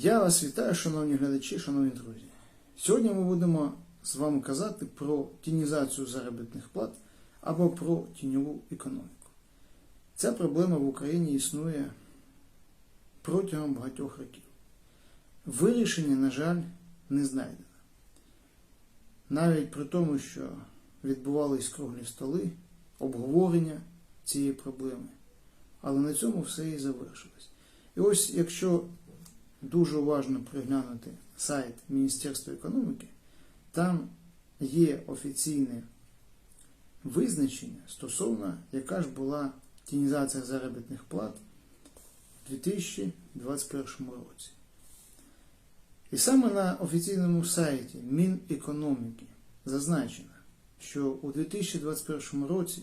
Я вас вітаю, шановні глядачі, шановні друзі. Сьогодні ми будемо з вами казати про тінізацію заробітних плат або про тіньову економіку. Ця проблема в Україні існує протягом багатьох років. Вирішення, на жаль, не знайдено. Навіть при тому, що відбувались круглі столи, обговорення цієї проблеми. Але на цьому все і завершилось. І ось якщо дуже уважно приглянути сайт Міністерства економіки, там є офіційне визначення стосовно, яка ж була тінізація заробітних плат у 2021 році. І саме на офіційному сайті Мінекономіки зазначено, що у 2021 році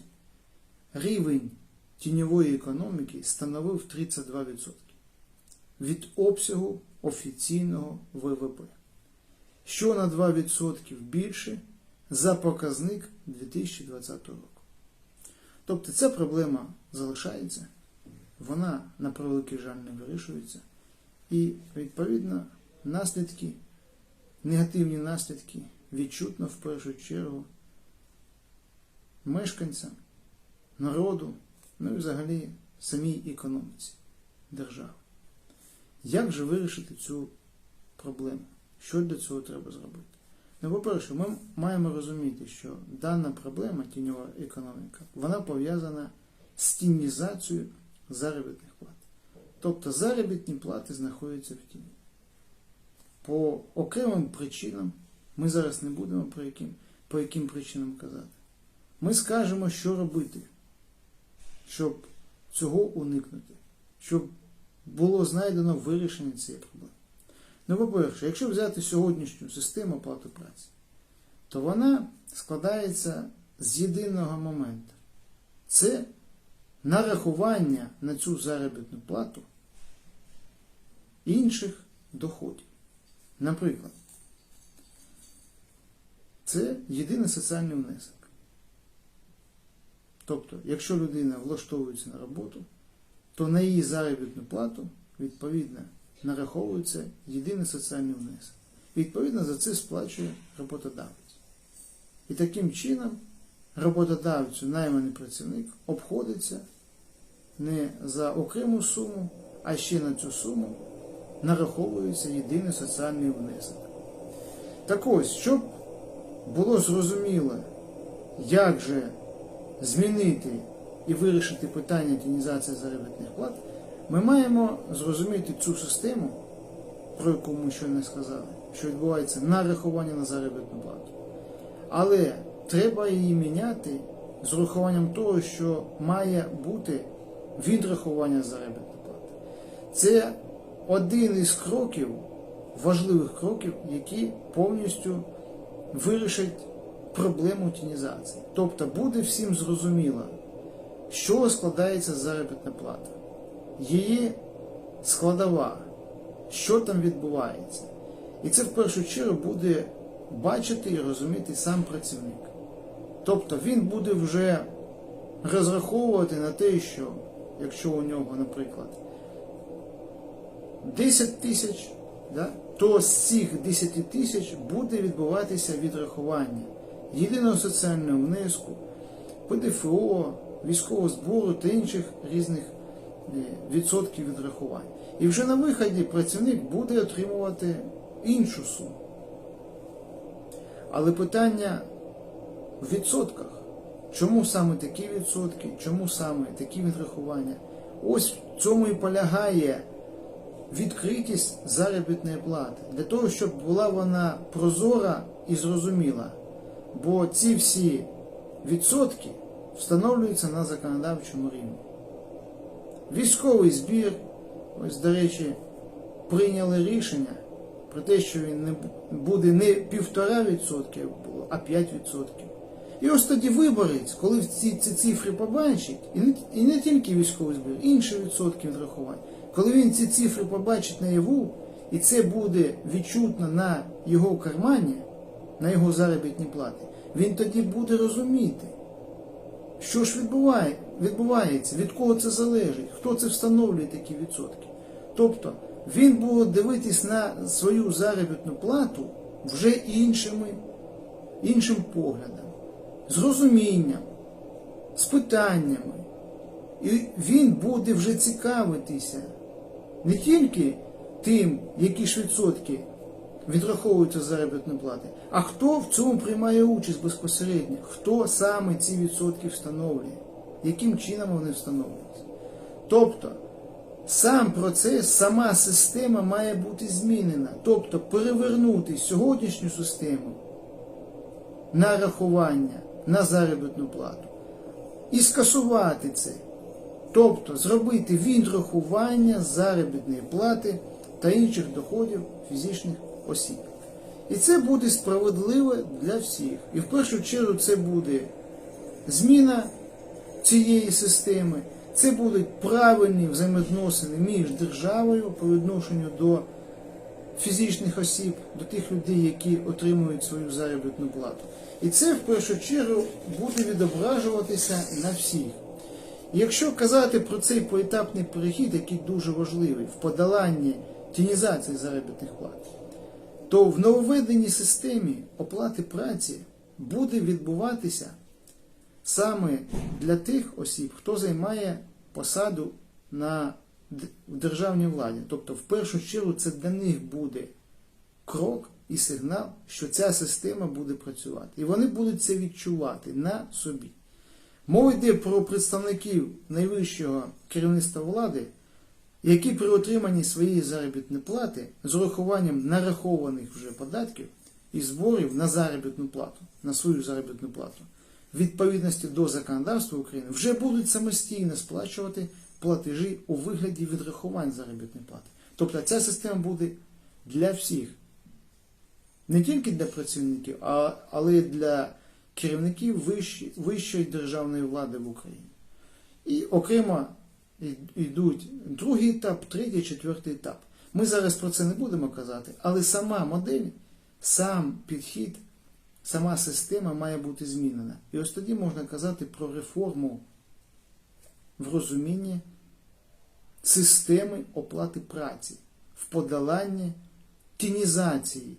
рівень тіньової економіки становив 32% від обсягу офіційного ВВП, що на 2% більше за показник 2020 року. Тобто ця проблема залишається, вона, на превеликий жаль, не вирішується, і, відповідно, наслідки, негативні наслідки відчутно в першу чергу мешканцям, народу, ну і взагалі самій економіці держави. Як же вирішити цю проблему? Що для цього треба зробити? Ну, по-перше, ми маємо розуміти, що дана проблема, тіньова економіка, вона пов'язана з тінізацією заробітних плат. Тобто заробітні плати знаходяться в тіні. По окремим причинам, ми зараз не будемо про яким, по яким причинам казати. Ми скажемо, що робити, щоб цього уникнути, щоб було знайдено вирішення цієї проблеми. Ну, по-перше, якщо взяти сьогоднішню систему оплати праці, то вона складається з єдиного моменту. Це нарахування на цю заробітну плату інших доходів. Наприклад, це єдиний соціальний внесок. Тобто, якщо людина влаштовується на роботу, то на її заробітну плату, відповідно, нараховується єдиний соціальний внесок. Відповідно, за це сплачує роботодавець. І таким чином роботодавцю найманий працівник обходиться не за окрему суму, а ще на цю суму нараховується єдиний соціальний внесок. Так ось, щоб було зрозуміло, як же змінити і вирішити питання тінізації заробітних плат, ми маємо зрозуміти цю систему, про яку ми щойно сказали, що відбувається нарахування на заробітну плату. Але треба її міняти з урахуванням того, що має бути відрахування заробітної плати. Це один із кроків, важливих кроків, які повністю вирішать проблему тінізації. Тобто буде всім зрозуміло, що складається заробітна плата, її складова, що там відбувається. І це в першу чергу буде бачити і розуміти сам працівник. Тобто він буде вже розраховувати на те, що якщо у нього, наприклад, 10 тисяч, да, то з цих 10 тисяч буде відбуватися відрахування єдиного соціального внеску, ПДФО, військового збору та інших різних е, відсотків відрахувань. І вже на виході працівник буде отримувати іншу суму. Але питання в відсотках. Чому саме такі відсотки, чому саме такі відрахування? Ось в цьому і полягає відкритість заробітної плати. Для того, щоб була вона прозора і зрозуміла. Бо ці всі відсотки встановлюються на законодавчому рівні. Військовий збір, ось, до речі, прийняли рішення про те, що він не буде не півтора відсотки, а 5 відсотків. І ось тоді виборець, коли ці, ці цифри побачить, і не, і не тільки військовий збір, інші відсотки відрахувань, коли він ці цифри побачить наяву, і це буде відчутно на його кармані, на його заробітні плати, він тоді буде розуміти, що ж відбуває, відбувається, від кого це залежить, хто це встановлює такі відсотки. Тобто він буде дивитись на свою заробітну плату вже іншими, іншим поглядом, з розумінням, з питаннями. І він буде вже цікавитися не тільки тим, які ж відсотки відраховуються заробітної плати, а хто в цьому приймає участь безпосередньо, хто саме ці відсотки встановлює, яким чином вони встановлюються. Тобто сам процес, сама система має бути змінена, тобто перевернути сьогоднішню систему нарахування на заробітну плату і скасувати це. Тобто зробити відрахування заробітної плати та інших доходів фізичних осіб. І це буде справедливо для всіх. І в першу чергу це буде зміна цієї системи, це будуть правильні взаємодносини між державою по відношенню до фізичних осіб, до тих людей, які отримують свою заробітну плату. І це в першу чергу буде відображуватися на всіх. Якщо казати про цей поетапний перехід, який дуже важливий в подоланні тінізації заробітних плат, то в нововведеній системі оплати праці буде відбуватися саме для тих осіб, хто займає посаду на в державній владі. Тобто, в першу чергу, це для них буде крок і сигнал, що ця система буде працювати. І вони будуть це відчувати на собі. Мова йде про представників найвищого керівництва влади, які при отриманні своєї заробітної плати з урахуванням нарахованих вже податків і зборів на заробітну плату, на свою заробітну плату, відповідності до законодавства України, вже будуть самостійно сплачувати платежі у вигляді відрахувань заробітної плати. Тобто ця система буде для всіх, не тільки для працівників, а, але й для керівників вищої, вищої державної влади в Україні. І окремо йдуть другий етап, третій, четвертий етап. Ми зараз про це не будемо казати, але сама модель, сам підхід, сама система має бути змінена. І ось тоді можна казати про реформу в розумінні системи оплати праці, в подоланні тінізації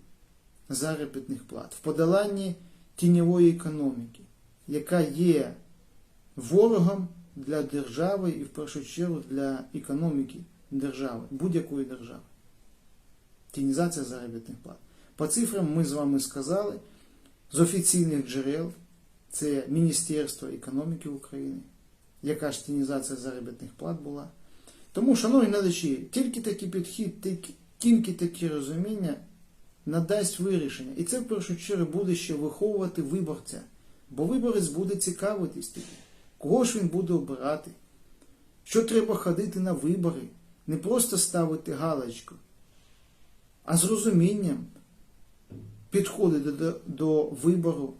заробітних плат, в подоланні тіньової економіки, яка є ворогом для держави і в першу чергу для економіки держави, будь-якої держави. Тінізація заробітних плат. По цифрам ми з вами сказали з офіційних джерел, це Міністерство економіки України, яка ж тінізація заробітних плат була. Тому, шановні глядачі, тільки такий підхід, тільки- тільки таке розуміння надасть вирішення. І це в першу чергу буде ще виховувати виборця. Бо виборець буде цікавитись тоді, кого ж він буде обирати, що треба ходити на вибори, не просто ставити галочку, а з розумінням підходити до, до вибору,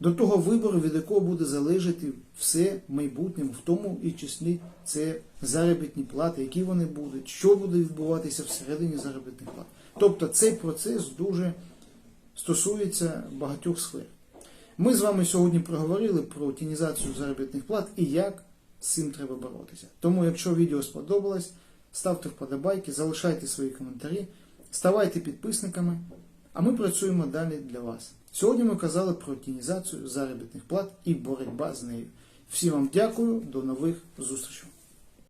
до того вибору, від якого буде залежати все в майбутньому, в тому і числі це заробітні плати, які вони будуть, що буде відбуватися всередині заробітних плат. Тобто цей процес дуже стосується багатьох сфер. Ми з вами сьогодні проговорили про тінізацію заробітних плат і як з цим треба боротися. Тому, якщо відео сподобалось, ставте вподобайки, залишайте свої коментарі, ставайте підписниками, а ми працюємо далі для вас. Сьогодні ми казали про тінізацію заробітних плат і боротьба з нею. Всім вам дякую, до нових зустрічей.